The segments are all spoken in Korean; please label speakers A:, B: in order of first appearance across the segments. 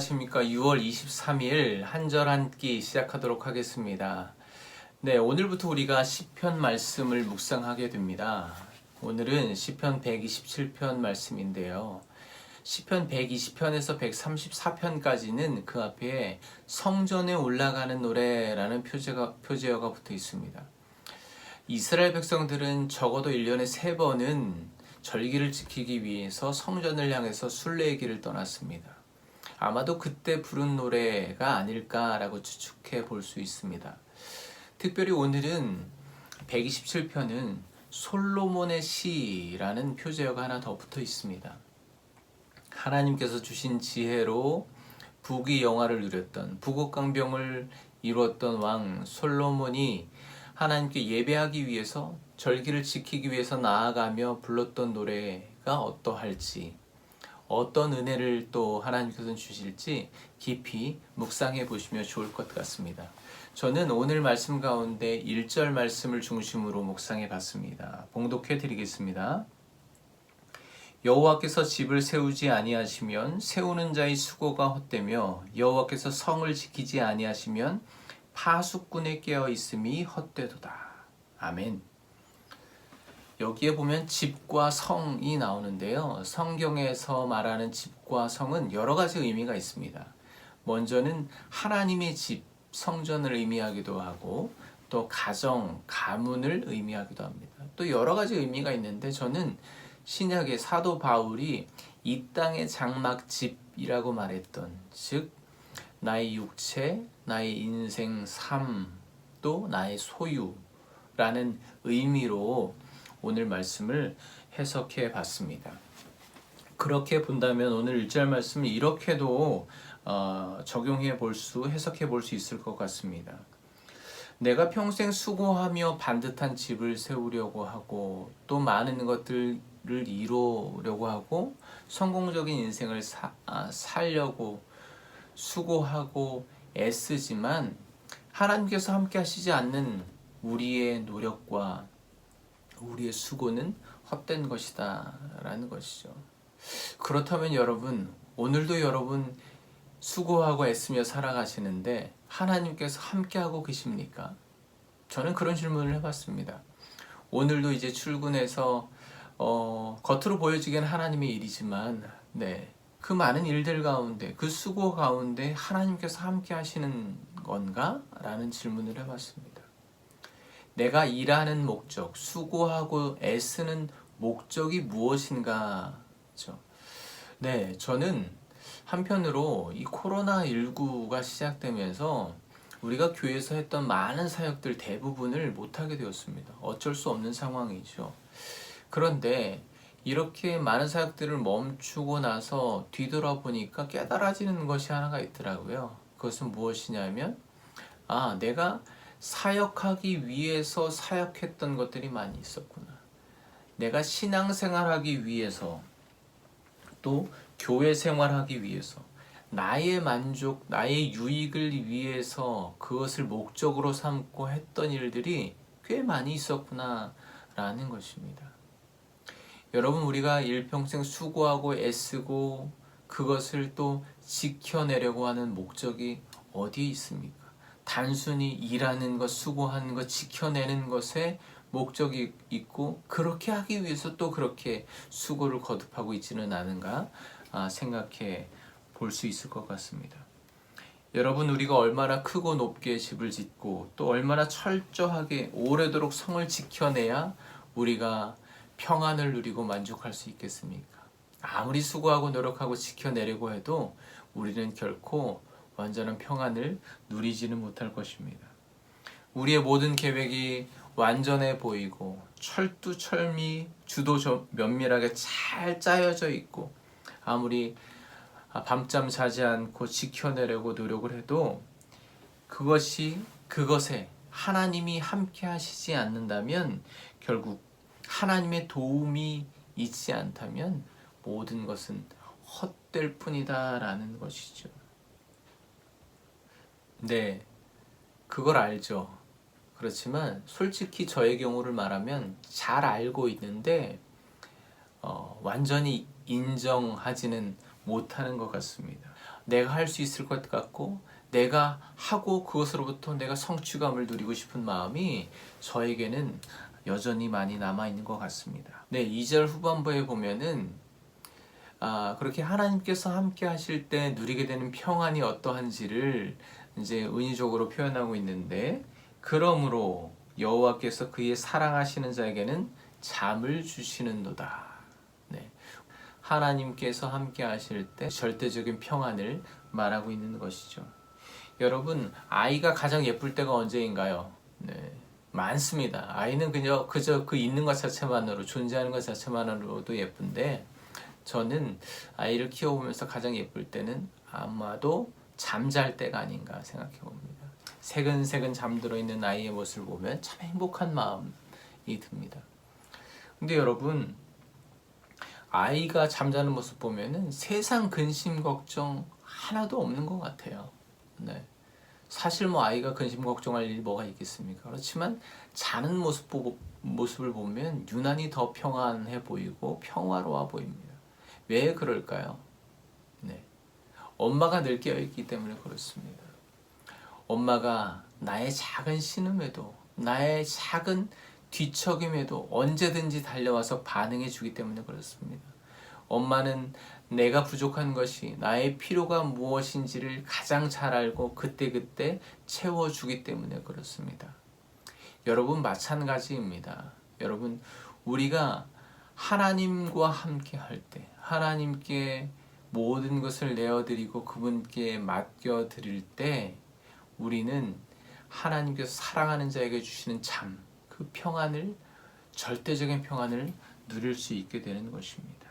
A: 안녕하십니까. 6월 23일 한절 한 끼 시작하도록 하겠습니다. 네, 오늘부터 우리가 시편 말씀을 묵상하게 됩니다. 오늘은 시편 127편 말씀인데요. 시편 120편에서 134편까지는 그 앞에 성전에 올라가는 노래라는 표제가, 표제어가 붙어 있습니다. 이스라엘 백성들은 적어도 1년에 3번은 절기를 지키기 위해서 성전을 향해서 순례길을 떠났습니다. 아마도 그때 부른 노래가 아닐까라고 추측해 볼 수 있습니다. 특별히 오늘은 127편은 솔로몬의 시라는 표제어가 하나 더 붙어 있습니다. 하나님께서 주신 지혜로 부귀 영화를 누렸던 부국강병을 이루었던 왕 솔로몬이 하나님께 예배하기 위해서 절기를 지키기 위해서 나아가며 불렀던 노래가 어떠할지 어떤 은혜를 또 하나님께서 주실지 깊이 묵상해 보시면 좋을 것 같습니다. 저는 오늘 말씀 가운데 1절 말씀을 중심으로 묵상해 봤습니다. 봉독해 드리겠습니다. 여호와께서 집을 세우지 아니하시면 세우는 자의 수고가 헛되며 여호와께서 성을 지키지 아니하시면 파수꾼에 깨어 있음이 헛되도다. 아멘. 여기에 보면 집과 성이 나오는데요. 성경에서 말하는 집과 성은 여러 가지 의미가 있습니다. 먼저는 하나님의 집, 성전을 의미하기도 하고 또 가정, 가문을 의미하기도 합니다. 또 여러 가지 의미가 있는데 저는 신약의 사도 바울이 이 땅의 장막집이라고 말했던 즉 나의 육체, 나의 인생 삶, 또 나의 소유라는 의미로 오늘 말씀을 해석해 봤습니다. 그렇게 본다면 오늘 1절 말씀을 이렇게도 어, 적용해 볼 수, 해석해 볼 수 있을 것 같습니다. 내가 평생 수고하며 반듯한 집을 세우려고 하고 또 많은 것들을 이루려고 하고 성공적인 인생을 사, 아, 살려고 수고하고 애쓰지만 하나님께서 함께 하시지 않는 우리의 노력과 우리의 수고는 헛된 것이다 라는 것이죠. 그렇다면 여러분, 오늘도 여러분 수고하고 애쓰며 살아가시는데 하나님께서 함께하고 계십니까? 저는 그런 질문을 해봤습니다. 오늘도 이제 출근해서 어, 겉으로 보여지기는 하나님의 일이지만, 네, 그 많은 일들 가운데, 그 수고 가운데 하나님께서 함께 하시는 건가? 라는 질문을 해봤습니다. 내가 일하는 목적, 수고하고 애쓰는 목적이 무엇인가? 죠 네, 저는 한편으로 이 코로나19가 시작되면서 우리가 교회에서 했던 많은 사역들 대부분을 못하게 되었습니다. 어쩔 수 없는 상황이죠. 그런데 이렇게 많은 사역들을 멈추고 나서 뒤돌아보니까 깨달아지는 것이 하나가 있더라고요. 그것은 무엇이냐면, 아, 내가 사역하기 위해서 사역했던 것들이 많이 있었구나. 내가 신앙생활하기 위해서 또 교회 생활하기 위해서 나의 만족, 나의 유익을 위해서 그것을 목적으로 삼고 했던 일들이 꽤 많이 있었구나 라는 것입니다. 여러분 우리가 일평생 수고하고 애쓰고 그것을 또 지켜내려고 하는 목적이 어디에 있습니까? 단순히 일하는 것, 수고하는 것, 지켜내는 것에 목적이 있고 그렇게 하기 위해서 또 그렇게 수고를 거듭하고 있지는 않은가 아, 생각해 볼 수 있을 것 같습니다. 여러분 우리가 얼마나 크고 높게 집을 짓고 또 얼마나 철저하게 오래도록 성을 지켜내야 우리가 평안을 누리고 만족할 수 있겠습니까? 아무리 수고하고 노력하고 지켜내려고 해도 우리는 결코 완전한 평안을 누리지는 못할 것입니다. 우리의 모든 계획이 완전해 보이고 철두철미 주도 면밀하게 잘 짜여져 있고 아무리 밤잠 자지 않고 지켜내려고 노력을 해도 그것이 그것에 하나님이 함께 하시지 않는다면 결국 하나님의 도움이 있지 않다면 모든 것은 헛될 뿐이다라는 것이죠. 네, 그걸 알죠. 그렇지만 솔직히 저의 경우를 말하면 잘 알고 있는데 어, 완전히 인정하지는 못하는 것 같습니다. 내가 할 수 있을 것 같고 내가 하고 그것으로부터 내가 성취감을 누리고 싶은 마음이 저에게는 여전히 많이 남아 있는 것 같습니다. 네, 2절 후반부에 보면은 아, 그렇게 하나님께서 함께 하실 때 누리게 되는 평안이 어떠한지를 이제 은유적으로 표현하고 있는데 그러므로 여호와께서 그의 사랑하시는 자에게는 잠을 주시는도다. 네. 하나님께서 함께 하실 때 절대적인 평안을 말하고 있는 것이죠. 여러분, 아이가 가장 예쁠 때가 언제인가요? 네. 많습니다. 아이는 그저, 그저 그 있는 것 자체만으로, 존재하는 것 자체만으로도 예쁜데, 저는 아이를 키워보면서 가장 예쁠 때는 아마도 잠잘 때가 아닌가 생각해 봅니다. 새근새근 잠들어 있는 아이의 모습을 보면 참 행복한 마음이 듭니다. 근데 여러분, 아이가 잠자는 모습 보면은 세상 근심 걱정 하나도 없는 것 같아요. 네. 사실 뭐 아이가 근심 걱정할 일이 뭐가 있겠습니까? 그렇지만 자는 모습 보고, 모습을 보면 유난히 더 평안해 보이고 평화로워 보입니다. 왜 그럴까요? 네. 엄마가 늘 깨어있기 때문에 그렇습니다. 엄마가 나의 작은 신음에도 나의 작은 뒤척임에도 언제든지 달려와서 반응해 주기 때문에 그렇습니다. 엄마는 내가 부족한 것이 나의 필요가 무엇인지를 가장 잘 알고 그때그때 채워주기 때문에 그렇습니다. 여러분 마찬가지입니다. 여러분 우리가 하나님과 함께 할 때, 하나님께 모든 것을 내어드리고 그분께 맡겨드릴 때, 우리는 하나님께서 사랑하는 자에게 주시는 잠, 그 평안을, 절대적인 평안을 누릴 수 있게 되는 것입니다.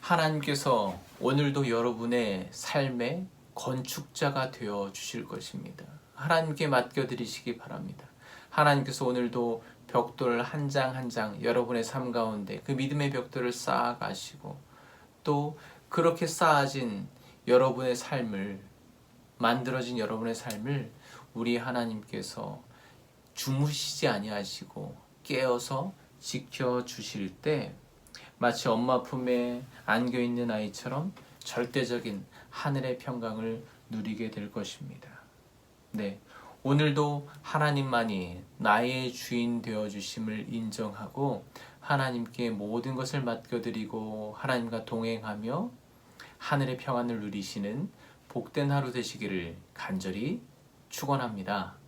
A: 하나님께서 오늘도 여러분의 삶의 건축자가 되어 주실 것입니다. 하나님께 맡겨드리시기 바랍니다. 하나님께서 오늘도 벽돌 한 장 한장 여러분의 삶 가운데 그 믿음의 벽돌을 쌓아가시고 또 그렇게 쌓아진 여러분의 삶을 만들어진 여러분의 삶을 우리 하나님께서 주무시지 아니하시고 깨어서 지켜 주실 때 마치 엄마 품에 안겨 있는 아이처럼 절대적인 하늘의 평강을 누리게 될 것입니다. 네. 오늘도 하나님만이 나의 주인 되어 주심을 인정하고 하나님께 모든 것을 맡겨드리고 하나님과 동행하며 하늘의 평안을 누리시는 복된 하루 되시기를 간절히 축원합니다.